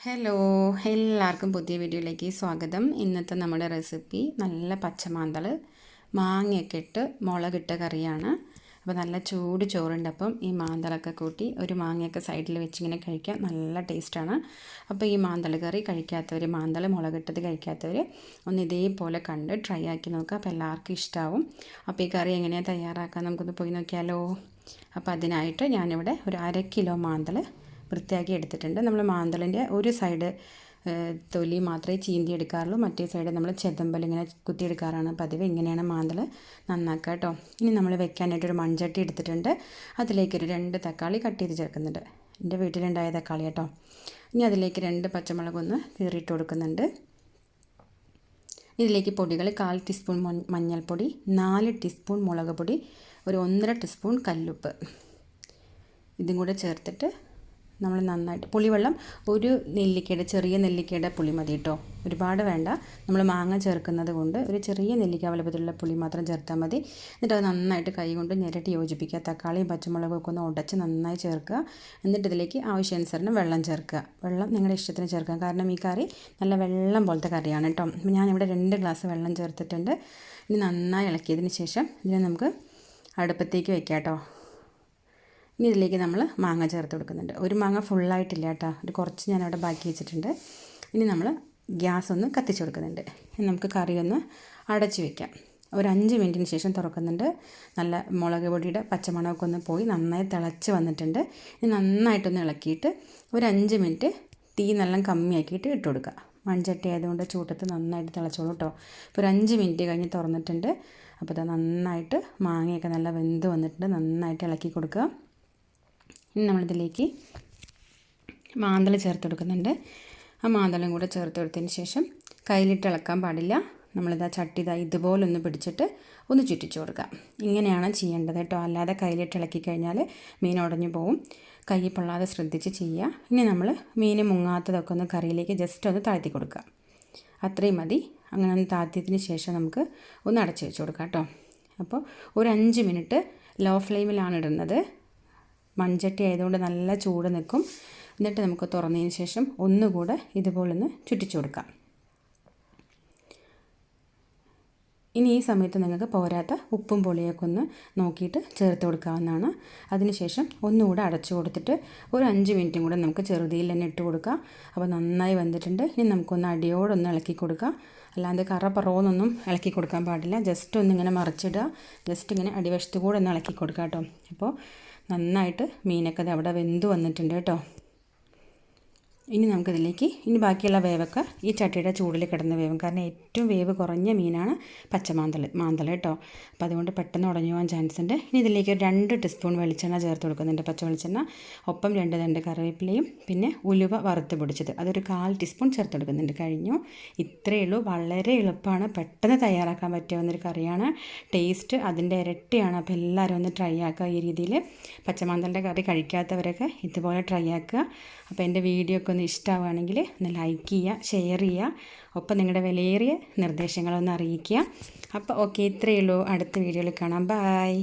Hello എല്ലാവർക്കും പുതിയ വീഡിയോയിലേക്ക് സ്വാഗതം. ഇന്നത്തെ നമ്മുടെ റെസിപ്പി നല്ല പച്ചമാന്തൾ മാങ്ങയൊക്കെ ഇട്ട് മുളകിട്ട കറിയാണ്. അപ്പോൾ നല്ല ചൂട് ചോറുണ്ട്. അപ്പം ഈ മാന്തളൊക്കെ കൂട്ടി ഒരു മാങ്ങയൊക്കെ സൈഡിൽ വെച്ചിങ്ങനെ കഴിക്കാൻ നല്ല ടേസ്റ്റാണ്. അപ്പോൾ ഈ മാന്തൾ കറി കഴിക്കാത്തവർ മാന്തൾ മുളകിട്ടത് കഴിക്കാത്തവർ ഒന്ന് ഇതേപോലെ കണ്ട് ട്രൈ ആക്കി നോക്കുക. അപ്പോൾ എല്ലാവർക്കും ഇഷ്ടമാവും അപ്പോൾ ഈ കറി എങ്ങനെയാണ് തയ്യാറാക്കാൻ? നമുക്കൊന്ന് പോയി നോക്കിയാലോ? അപ്പോൾ അതിനായിട്ട് ഞാനിവിടെ ഒരു അര കിലോ മാന്തൾ വൃത്തിയാക്കി എടുത്തിട്ടുണ്ട്. നമ്മൾ മാന്തളിന്റെ ഒരു സൈഡ് തൊലി മാത്രമേ ചീന്തി എടുക്കാറുള്ളൂ. മറ്റേ സൈഡ് നമ്മൾ ചെതമ്പൽ ഇങ്ങനെ കുത്തിയെടുക്കാറാണ് പതിവ് ഇങ്ങനെയാണ് മാന്തൾ നന്നാക്കുക കേട്ടോ ഇനി നമ്മൾ വെക്കാനായിട്ടൊരു മൺചട്ടി എടുത്തിട്ടുണ്ട്. അതിലേക്കൊരു രണ്ട് തക്കാളി കട്ട് ചെയ്ത് ചേർക്കുന്നുണ്ട്. എന്റെ വീട്ടിലുണ്ടായ തക്കാളി കേട്ടോ. ഇനി അതിലേക്ക് രണ്ട് പച്ചമുളക് ഒന്ന് കീറിയിട്ട് കൊടുക്കുന്നുണ്ട്. ഇതിലേക്ക് പൊടികൾ കാൽ ടീസ്പൂൺ മഞ്ഞൾപ്പൊടി നാല് ടീസ്പൂൺ മുളക് പൊടി ഒരു ഒന്നര ടീസ്പൂൺ കല്ലുപ്പ്. ഇതും കൂടെ ചേർത്തിട്ട് നമ്മൾ നന്നായിട്ട് പുളിവെള്ളം ഒരു നെല്ലിക്കയുടെ ചെറിയ നെല്ലിക്കയുടെ പുളി മതി കേട്ടോ. ഒരുപാട് വേണ്ട. നമ്മൾ മാങ്ങ ചേർക്കുന്നത് കൊണ്ട് ഒരു ചെറിയ നെല്ലിക്ക വലുപ്പത്തിലുള്ള പുളി മാത്രം ചേർത്താൽ മതി. എന്നിട്ട് അത് നന്നായിട്ട് കൈ കൊണ്ട് ഞെരട്ടി യോജിപ്പിക്കുക. തക്കാളിയും പച്ചമുളകും ഒക്കെ ഒന്ന് ഉടച്ച് നന്നായി ചേർക്കുക. എന്നിട്ട് ഇതിലേക്ക് ആവശ്യാനുസരണം വെള്ളം ചേർക്കുക. വെള്ളം നിങ്ങളുടെ ഇഷ്ടത്തിന് ചേർക്കുക കാരണം ഈ കറി നല്ല വെള്ളം പോലത്തെ കറിയാണ് കേട്ടോ. ഞാനിവിടെ രണ്ട് ഗ്ലാസ് വെള്ളം ചേർത്തിട്ടുണ്ട്. ഇനി നന്നായി ഇളക്കിയതിന് ശേഷം ഇതിനെ നമുക്ക് അടുപ്പത്തേക്ക് വെക്കാം കേട്ടോ. ഇനി ഇതിലേക്ക് നമ്മൾ മാങ്ങ ചേർത്ത് കൊടുക്കുന്നുണ്ട്. ഒരു മാങ്ങ ഫുള്ളായിട്ടില്ല കേട്ടോ. ഒരു കുറച്ച് ഞാനവിടെ ബാക്കി വെച്ചിട്ടുണ്ട്. ഇനി നമ്മൾ ഗ്യാസ് ഒന്ന് കത്തിച്ച് കൊടുക്കുന്നുണ്ട്. നമുക്ക് കറി ഒന്ന് അടച്ച് വെക്കാം. ഒരു അഞ്ച് മിനിറ്റിന് ശേഷം തുറക്കുന്നുണ്ട്. നല്ല മുളക് പൊടിയുടെ പച്ചമണമൊക്കെ ഒന്ന് പോയി നന്നായി തിളച്ച് വന്നിട്ടുണ്ട്. ഇനി നന്നായിട്ടൊന്ന് ഇളക്കിയിട്ട് ഒരു അഞ്ച് മിനിറ്റ് തീ നല്ല കമ്മിയാക്കിയിട്ട് ഇട്ട് കൊടുക്കുക. മൺചട്ടി ആയതുകൊണ്ട് ചൂട്ടത്ത് നന്നായിട്ട് തിളച്ചോളൂ കേട്ടോ. ഇപ്പോൾ ഒരു അഞ്ച് മിനിറ്റ് കഴിഞ്ഞ് തുറന്നിട്ടുണ്ട്. അപ്പോൾ അത് നന്നായിട്ട് മാങ്ങയൊക്കെ നല്ല വെന്ത് വന്നിട്ടുണ്ട്. നന്നായിട്ട് ഇളക്കി കൊടുക്കുക. ഇനി നമ്മളിതിലേക്ക് മാന്തൽ ചേർത്ത് കൊടുക്കുന്നുണ്ട് ആ മാന്തളം കൂടെ ചേർത്ത് കൊടുത്തതിന് ശേഷം കയ്യിലിട്ട് ഇളക്കാൻ പാടില്ല. നമ്മളിതാ ചട്ടി ഇതാ ഇതുപോലെ ഒന്ന് പിടിച്ചിട്ട് ഒന്ന് ചുറ്റിച്ചു കൊടുക്കാം ഇങ്ങനെയാണ് ചെയ്യേണ്ടത് കേട്ടോ. അല്ലാതെ കയ്യിലിട്ട് ഇളക്കി കഴിഞ്ഞാൽ മീൻ ഉടഞ്ഞു പോവും. കൈ പൊള്ളാതെ ശ്രദ്ധിച്ച് ചെയ്യുക. ഇനി നമ്മൾ മീൻ മുങ്ങാത്തതൊക്കെ ഒന്ന് കറിയിലേക്ക് ജസ്റ്റ് ഒന്ന് താഴ്ത്തി കൊടുക്കുക. അത്രയും മതി. അങ്ങനെ ഒന്ന് താഴ്ത്തിയതിന് ശേഷം നമുക്ക് ഒന്ന് അടച്ചു വെച്ച് കൊടുക്കാം കേട്ടോ. അപ്പോൾ ഒരു അഞ്ച് മിനിറ്റ് ലോ ഫ്ലെയിമിലാണ് ഇടുന്നത്. മൺചട്ടി ആയതുകൊണ്ട് നല്ല ചൂട് നിൽക്കും. എന്നിട്ട് നമുക്ക് തുറന്നതിന് ശേഷം ഒന്നുകൂടെ ഇതുപോലെ ഒന്ന് ചുറ്റിച്ചു കൊടുക്കാം. ഇനി ഈ സമയത്ത് നിങ്ങൾക്ക് പോരാത്ത ഉപ്പും പൊളിയൊക്കെ ഒന്ന് നോക്കിയിട്ട് ചേർത്ത് കൊടുക്കാവുന്നതാണ്. അതിനുശേഷം ഒന്നുകൂടെ അടച്ചു കൊടുത്തിട്ട് ഒരു അഞ്ച് മിനിറ്റും കൂടെ നമുക്ക് ചെറുതിയിൽ തന്നെ ഇട്ട് കൊടുക്കാം. അപ്പോൾ നന്നായി വന്നിട്ടുണ്ട് ഇനി നമുക്കൊന്ന് അടിയോടൊന്ന് ഇളക്കി കൊടുക്കാം. അല്ലാതെ കറ പറവെന്നൊന്നും ഇളക്കി കൊടുക്കാൻ പാടില്ല. ജസ്റ്റ് ഒന്നിങ്ങനെ മറിച്ചിടുക. ജസ്റ്റ് ഇങ്ങനെ അടിവശത്ത് കൂടെ ഒന്ന് ഇളക്കി കൊടുക്കാം കേട്ടോ. അപ്പോൾ നന്നായിട്ട് മീനൊക്കെ അവിടെ വെന്ത് വന്നിട്ടുണ്ട് കേട്ടോ. ഇനി നമുക്കിതിലേക്ക് ഇനി ബാക്കിയുള്ള വേവൊക്കെ ഈ ചട്ടിയുടെ ചൂടിൽ കിടന്ന് വേവും. കാരണം ഏറ്റവും വേവ് കുറഞ്ഞ മീനാണ് പച്ചമാന്തൽ മാന്തൽ കേട്ടോ. അപ്പോൾ അതുകൊണ്ട് പെട്ടെന്ന് ഉടഞ്ഞു പോകാൻ ചാൻസ് ഉണ്ട് ഇനി ഇതിലേക്ക് രണ്ട് ടീസ്പൂൺ വെളിച്ചെണ്ണ ചേർത്ത് കൊടുക്കുന്നുണ്ട് പച്ച വെളിച്ചെണ്ണ ഒപ്പം രണ്ട് രണ്ട് കറിവേപ്പിലയും പിന്നെ ഉലുവ വറുത്ത് പൊടിച്ചത്. അതൊരു കാൽ ടീസ്പൂൺ ചേർത്ത് കൊടുക്കുന്നുണ്ട്. കഴിഞ്ഞു. ഇത്രയേ ഉള്ളൂ. വളരെ എളുപ്പമാണ്. പെട്ടെന്ന് തയ്യാറാക്കാൻ പറ്റാവുന്നൊരു കറിയാണ്. ടേസ്റ്റ് അതിന്റെ ഇരട്ടിയാണ്. അപ്പോൾ എല്ലാവരും ഒന്ന് ട്രൈ ആക്കുക ഈ രീതിയിൽ. പച്ചമാന്തലിന്റെ കറി കഴിക്കാത്തവരൊക്കെ ഇതുപോലെ ട്രൈ ആക്കുക. അപ്പോൾ എന്റെ വീഡിയോ ഒക്കെ ഒന്ന് ഇഷ്ടമാവുകയാണെങ്കിൽ ഒന്ന് ലൈക്ക് ചെയ്യുക ഷെയർ ചെയ്യുക. ഒപ്പം നിങ്ങളുടെ വിലയേറിയ നിർദ്ദേശങ്ങളൊന്ന് അറിയിക്കുക. അപ്പോൾ ഓക്കെ ഇത്രയേ ഉള്ളൂ. അടുത്ത വീഡിയോയിൽ കാണാം. ബായ്